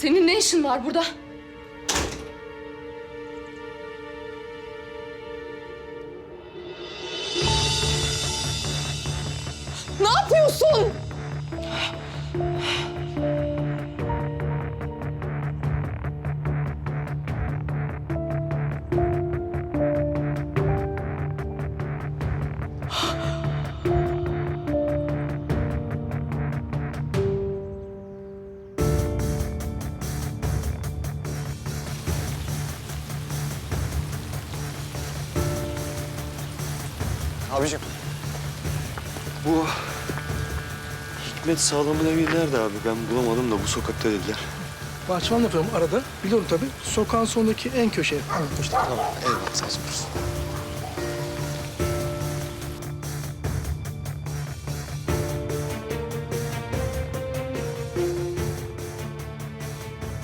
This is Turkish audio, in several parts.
Senin ne işin var burada? Ne yapıyorsun? Abicim. Bu Hikmet Sağlam'ın evi nerede abi? Ben bulamadım da bu sokakta dediler. Bahçıvan yapıyorum arada. Biliyorum tabii. Sokağın sonundaki en köşeye anlatmıştım. Tamam eyvallah sağ olsun.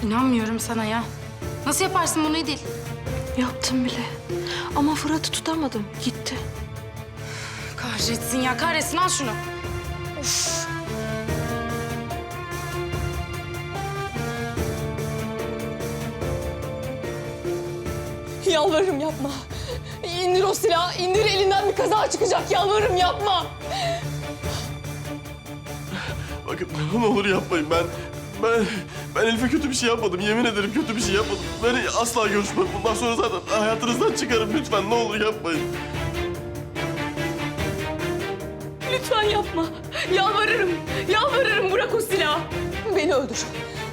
İnanmıyorum sana ya. Nasıl yaparsın bunu İdil? Yaptım bile. Ama Fırat'ı tutamadım. Gitti. Kahretsin ya kahretsin al şunu. Of. Yalvarırım yapma. İndir o silahı, indir elinden bir kaza çıkacak. Yalvarırım yapma. Bakın ne olur yapmayın ben ben ben Elif'e kötü bir şey yapmadım. Yemin ederim kötü bir şey yapmadım. Ben asla görüşmem. Bundan sonra zaten hayatınızdan çıkarım lütfen. Ne olur yapmayın. Lütfen yapma. Yalvarırım. Yalvarırım bırak o silahı. Beni öldür.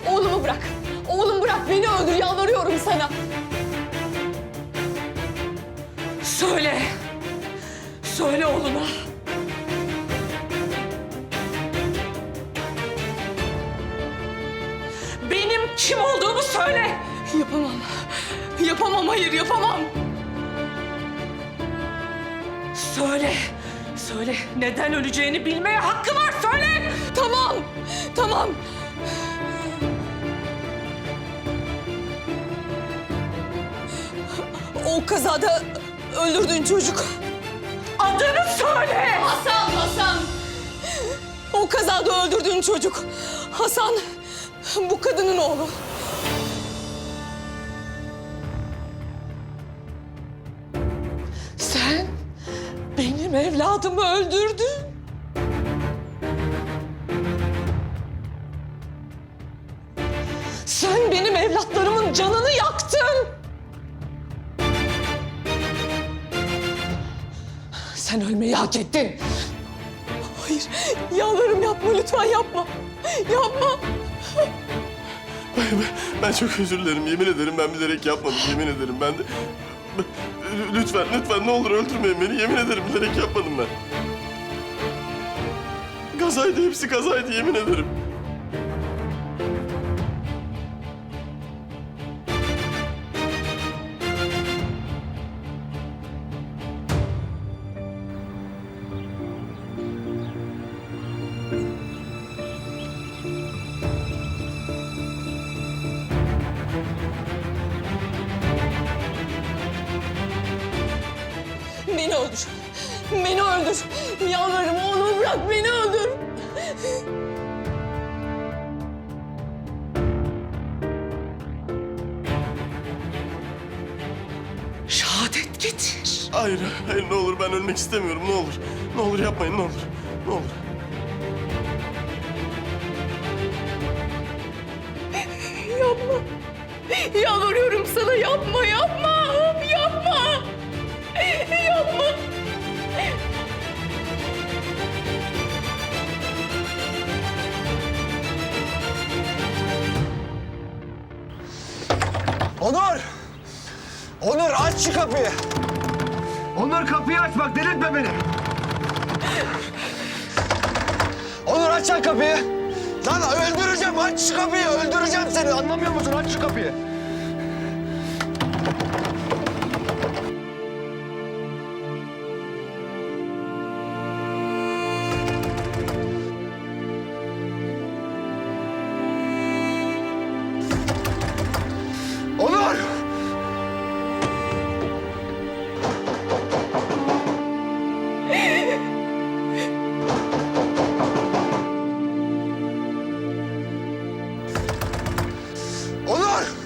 Oğlumu bırak. Oğlum bırak beni öldür. Yalvarıyorum sana. Söyle. Söyle oğluna. Benim kim olduğumu söyle. Yapamam. Yapamam hayır yapamam. Söyle. Söyle. Neden öleceğini bilmeye hakkı var. Söyle. Tamam. Tamam. O kazada öldürdüğün çocuk. Adını söyle. Hasan, Hasan. O kazada öldürdüğün çocuk. Hasan. Bu kadının oğlu. Benim evladımı öldürdün. Sen benim evlatlarımın canını yaktın. Sen ölmeyi hak ettin. Hayır, yalvarırım yapma lütfen yapma. Yapma. Ben, ben- ben çok özür dilerim. Yemin ederim ben bilerek yapmadım. Yemin ederim ben de... Lütfen, lütfen ne olur öldürmeyin beni. Yemin ederim bilerek yapmadım ben. Kazaydı, hepsi kazaydı yemin ederim. Öldür. Beni öldür. Yalvarırım oğlumu bırak beni öldür. Şehadet getir. Hayır, hayır ne olur ben ölmek istemiyorum. Ne olur. Ne olur yapmayın ne olur. Ne olur. Yapma. Yalvarıyorum sana yapma yapma. Yapma. Onur! Onur aç şu kapıyı. Onur kapıyı aç bak delirtme beni. Onur aç sen kapıyı. Lan öldüreceğim aç şu kapıyı öldüreceğim seni anlamıyor musun aç şu kapıyı. Onur!